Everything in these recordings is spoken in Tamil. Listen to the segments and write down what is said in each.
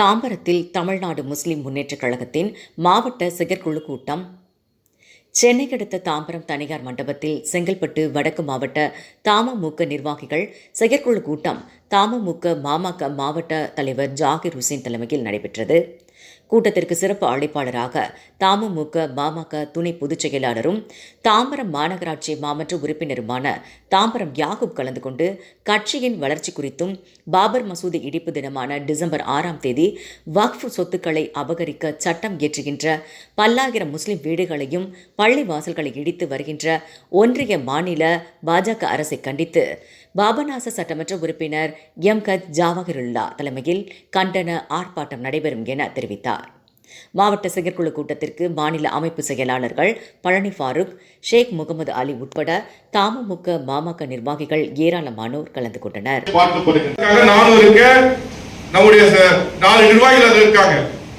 தாம்பரத்தில் தமிழ்நாடு முஸ்லிம் முன்னேற்றக் கழகத்தின் மாவட்ட செயற்குழு கூட்டம். சென்னை அடுத்த தாம்பரம் தனியார் மண்டபத்தில் செங்கல்பட்டு வடக்கு மாவட்ட தமமுக நிர்வாகிகள் செயற்குழு கூட்டம். தமமுக மாமக மாவட்ட தலைவர் ஜாகிர் ஹுசேன் தலைமையில் நடைபெற்றது. கூட்டத்திற்கு சிறப்பு அழைப்பாளராக தமமுக பாமக துணை பொதுச் செயலாளரும் தாம்பரம் மாநகராட்சி மாமன்ற உறுப்பினருமான தாம்பரம் யாகூப் கலந்து கொண்டு கட்சியின் வளர்ச்சி குறித்தும் பாபர் மசூதி இடிப்பு தினமான டிசம்பர் ஆறாம் தேதி வக்ஃப் சொத்துக்களை அபகரிக்க சட்டம் இயற்றுகின்ற பல்லாயிரம் முஸ்லிம் வீடுகளையும் பள்ளி வாசல்களை இடித்து வருகின்ற ஒன்றிய மாநில பாஜக அரசை கண்டித்து பாபநாச சட்டமன்ற உறுப்பினர் எம். கத் ஜாவஹருல்லா தலைமையில் கண்டன ஆர்ப்பாட்டம் நடைபெறும் என தெரிவித்தார். தெரிவித்தார். மாவட்ட செயற்குழு கூட்டத்திற்கு மாநில அமைப்பு செயலாளர்கள் பழனி ஃபாரூக் ஷேக் முகமது அலி உட்பட தமமுக பாமக நிர்வாகிகள் ஏராளமானோர் கலந்து கொண்டனர். நம்முடைய நாலு நிர்வாகிகள் அதில் இருக்காங்க.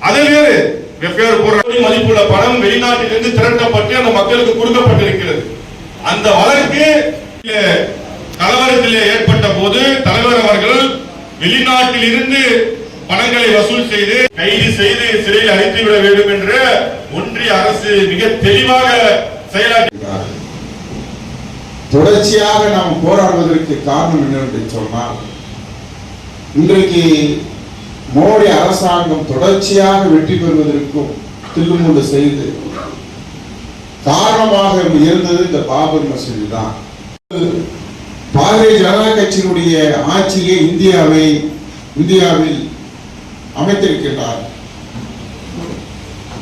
அது வேறு வெவ்வேறு பொருள் மதிப்புள்ள பணம் வெளிநாட்டிலிருந்து திரட்டப்பட்டு அந்த மக்களுக்கு கொடுக்கப்பட்டிருக்கிறது. அந்த வழக்கு கலவரத்தில் ஏற்பட்ட போது தலைவர் அவர்கள் வெளிநாட்டில் இருந்து பணங்களை வசூல் செய்து கைது செய்து சிறையில் அடைத்து விட வேண்டும் என்று ஒன்றிய அரசு மிக தெளிவாக செயலாற்றி தொடர்ச்சியாக நாம் போராடுவதற்கு காரணம் என்னவென்று சொன்னால் இன்றைக்கு மோடி அரசாங்கம் தொடர்ச்சியாக வெற்றி பெறுவதற்கும் தில்லுமுண்டு செய்து காரணமாக இருந்தது இந்த பாபர் மசூதி தான். பாரதிய ஜனதா கட்சியினுடைய ஆட்சியை இந்தியாவை இந்தியாவில் அமைத்திருக்கின்றார்.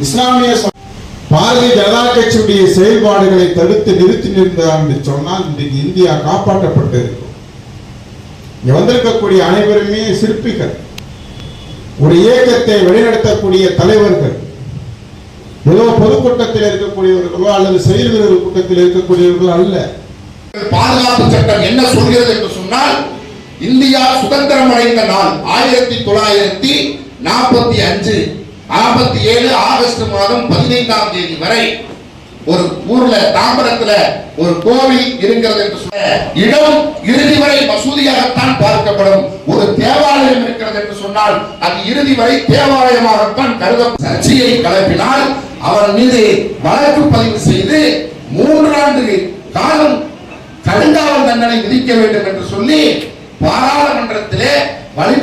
இஸ்லாமிய பாரதிய ஜனதா கட்சியுடைய செயல்பாடுகளை தடுத்து நிறுத்தி நின்றார் என்று சொன்னால் இன்றைக்கு இந்தியா காப்பாற்றப்பட்டிருக்கும் இங்க வந்திருக்கக்கூடிய அனைவருமே சிற்பிகள். ஒரு இயக்கத்தை வழிநடத்தக்கூடிய தலைவர்கள். ஏதோ பொதுக்கூட்டத்தில் இருக்கக்கூடியவர்களோ அல்லது செயல் வீரர்கள் கூட்டத்தில் இருக்கக்கூடியவர்களோ அல்ல. பாதுகாப்பு சட்டம் என்ன சொல்கிறது என்று சொன்னால் இந்தியா சுதந்திரம் அடைந்த நாள் ஆயிரத்தி தொள்ளாயிரத்தி நாற்பத்தி அஞ்சு நாற்பத்தி ஏழு ஆகஸ்ட் மாதம் பதினைந்தாம் தேதி வரை ஒரு ஊர்ல தாம்பரத்துல ஒரு கோவில் இருக்கிறது என்று சொல்ல இடம் இறுதி வரை மசூதியாகத்தான் பார்க்கப்படும். ஒரு தேவாலயம் இருக்கிறது என்று சொன்னால் அது இறுதி வரை தேவாலயமாகத்தான் கருத சர்ச்சையை கலப்பினால் அவர் மீது வழக்கு பதிவு செய்து மூன்றாண்டு காலம் கடுங்காவல் தண்டனை விதிக்க வேண்டும் என்று சொல்லி பாராளுமன்றத்திலே வழிபாடு